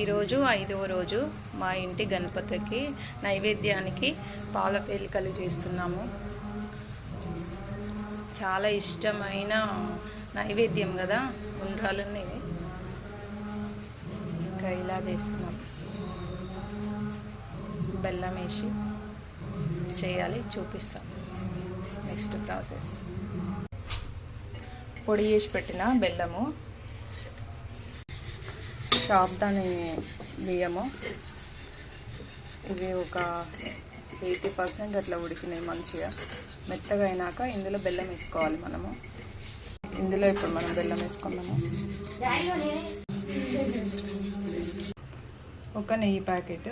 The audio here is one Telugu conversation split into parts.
ఈరోజు ఐదవ రోజు మా ఇంటి గణపతికి నైవేద్యానికి పాల పేలికలు చేస్తున్నాము. చాలా ఇష్టమైన నైవేద్యం కదా ఉండ్రాలన్నీ ఇంకా ఇలా చేస్తున్నాం. బెల్లం వేసి చేయాలి చూపిస్తాం. నెక్స్ట్ ప్రాసెస్ పొడి చేసి పెట్టిన బెల్లము షాప్ దాని బియ్యము. ఇవి ఒక ఎయిటీ పర్సెంట్ అట్లా ఉడికినాయి మంచిగా. మెత్తగా అయినాక ఇందులో బెల్లం వేసుకోవాలి మనము. ఇందులో ఇప్పుడు మనం బెల్లం వేసుకున్నాము ఒక నెయ్యి ప్యాకెట్.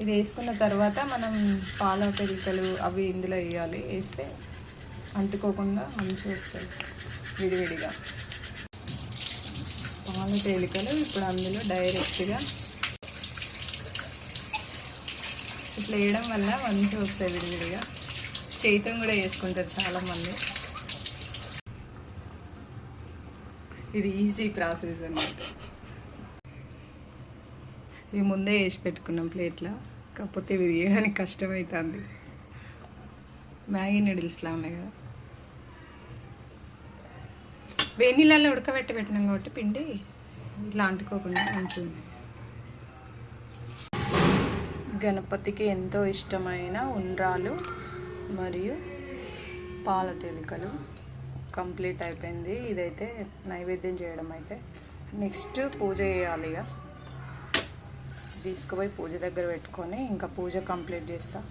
ఇది వేసుకున్న తర్వాత మనం పాల పెరికలు అవి ఇందులో వేయాలి. వేస్తే అంటుకోకుండా మంచిగా వస్తాయి. విడివిడిగా. చాలా తేలికలు ఇప్పుడు అందులో డైరెక్ట్గా ఇట్లా వేయడం వల్ల మంచిగా వస్తాయి విడివిడిగా. చేయితం కూడా వేసుకుంటారు చాలామంది. ఇది ఈజీ ప్రాసెస్ అన్నమాట. ఇవి ముందే వేసి పెట్టుకున్నాం ప్లేట్లో. కాకపోతే ఇవి వేయడానికి కష్టమవుతుంది మ్యాగీ నూడిల్స్లా ఉన్నాయి కదా. వేడి నీళ్ళల్లో ఉడకబెట్టి పెట్టినాం కాబట్టి పిండి. ఇట్లా అంటుకోకుండా మంచిగా గణపతికి ఎంతో ఇష్టమైన ఉండ్రాలు మరియు పాల తేలికలు కంప్లీట్ అయిపోయింది. ఇదైతే నైవేద్యం చేయడం అయితే నెక్స్ట్ పూజ చేయాలి ఇక. తీసుకుపోయి పూజ దగ్గర పెట్టుకొని ఇంకా పూజ కంప్లీట్ చేస్తాను